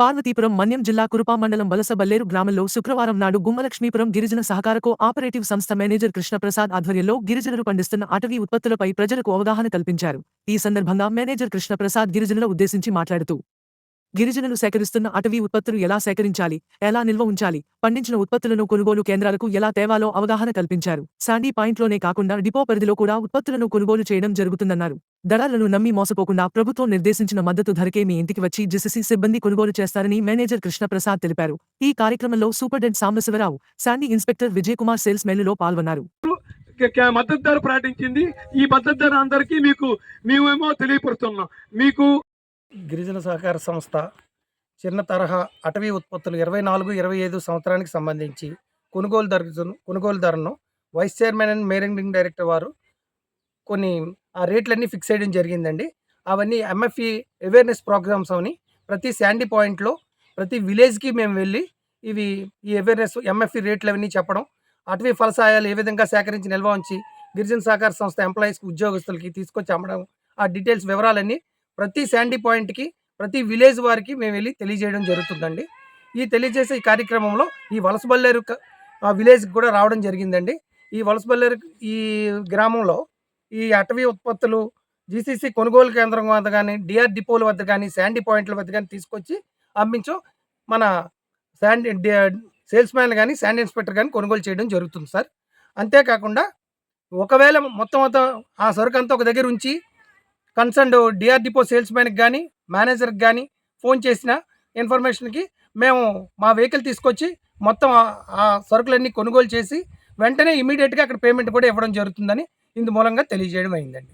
పార్వతీపురం మన్యం జిల్లా కురుపా మండలం వలసబల్లేరు గ్రామంలో శుక్రవారం నాడు గుమ్మలక్ష్మీపురం గిరిజన సహకారకో ఆపరేటివ్ సంస్థ మేనేజర్ కృష్ణప్రసాద్ ఆధ్వర్యంలో గిరిజనులు పండిస్తున్న అటవీ ఉత్పత్తులపై ప్రజలకు అవగాహన కల్పించారు. ఈ సందర్భంగా మేనేజర్ కృష్ణప్రసాద్ గిరిజనుల ఉద్దేశించి మాట్లాడుతూ గిరిజనులు సేకరిస్తున్న అటవీ ఉత్పత్తులు ఎలా సేకరించాలి? ఎలా నిల్వ ఉంచాలి? పండించిన ఉత్పత్తులను కొనుగోలు కేంద్రాలకు ఎలా తేవాలో అవగాహన కల్పించారు? శాండీ పాయింట్లోనే కాకుండా డిపో పరిధిలో కూడా ఉత్పత్తులను కొనుగోలు చేయడం జరుగుతుందన్నారు. దళాలను నమ్మి మోసపోకుండా ప్రభుత్వం నిర్దేశించిన మద్దతు ధరకే మీ ఇంటికి వచ్చి జిసిసి సిబ్బంది కొనుగోలు చేస్తారని మేనేజర్ కృష్ణప్రసాద్ తెలిపారు. ఈ కార్యక్రమంలో superintendent Sambasivarao shandy inspector Vijayakumar sales మెన్నులో పాల్గొన్నారు. మద్దతు ధర ప్రకటించింది. ఈ మద్దతు ధర అందరికీ మీకు మేమేమో తెలియపరుస్తున్నాం. మీకు గిరిజన సహకార సంస్థ చిన్న తరహా అటవీ ఉత్పత్తులు ఇరవై నాలుగు ఇరవై ఐదు సంవత్సరానికి సంబంధించి కొనుగోలు ధర కొనుగోలు ధరను vice chairman and managing director వారు కొన్ని ఆ రేట్లన్నీ ఫిక్స్ చేయడం జరిగిందండి. అవన్నీ ఎంఎఫ్ఈ అవేర్నెస్ ప్రోగ్రామ్స్ అని ప్రతి శాండీ పాయింట్లో ప్రతి విలేజ్కి మేము వెళ్ళి ఇవి ఈ అవేర్నెస్ ఎంఎఫ్ఈ రేట్లు అవన్నీ చెప్పడం అటవీ ఫలసాయాలు ఏ విధంగా సేకరించి నిల్వ ఉంచి గిరిజన సహకార సంస్థ ఎంప్లాయీస్కి ఉద్యోగస్తులకి తీసుకొచ్చి అమ్మడం ఆ డీటెయిల్స్ వివరాలన్నీ ప్రతి శాండీ పాయింట్కి ప్రతి విలేజ్ వారికి మేము వెళ్ళి తెలియజేయడం జరుగుతుందండి. ఈ తెలియజేసే ఈ కార్యక్రమంలో ఈ వలసబల్లేరు ఆ విలేజ్కి కూడా రావడం జరిగిందండి. ఈ వలసబల్లేరు ఈ గ్రామంలో ఈ అటవీ ఉత్పత్తులు జీసీసీ కొనుగోలు కేంద్రం వద్ద కానీ డిఆర్ డిపోల వద్ద కానీ శాండీ పాయింట్ల వద్ద కానీ తీసుకొచ్చి అమ్మించు. మన శాండీ సేల్స్ మ్యాన్ కానీ శాండీ ఇన్స్పెక్టర్ కానీ కొనుగోలు చేయడం జరుగుతుంది సార్. అంతేకాకుండా ఒకవేళ మొత్తం మొత్తం ఆ సరుకు అంతా ఒక దగ్గర ఉంచి కన్సర్న్ డిఆర్ డిపో సేల్స్ మ్యాన్కి కానీ మేనేజర్కి కానీ ఫోన్ చేసిన ఇన్ఫర్మేషన్కి మేము మా వెహికల్ తీసుకొచ్చి మొత్తం ఆ- ఆ సరుకులన్నీ కొనుగోలు చేసి వెంటనే ఇమీడియట్గా అక్కడ పేమెంట్ కూడా ఇవ్వడం జరుగుతుందని ఇందు మూలంగా తెలియజేయడం అయిందండి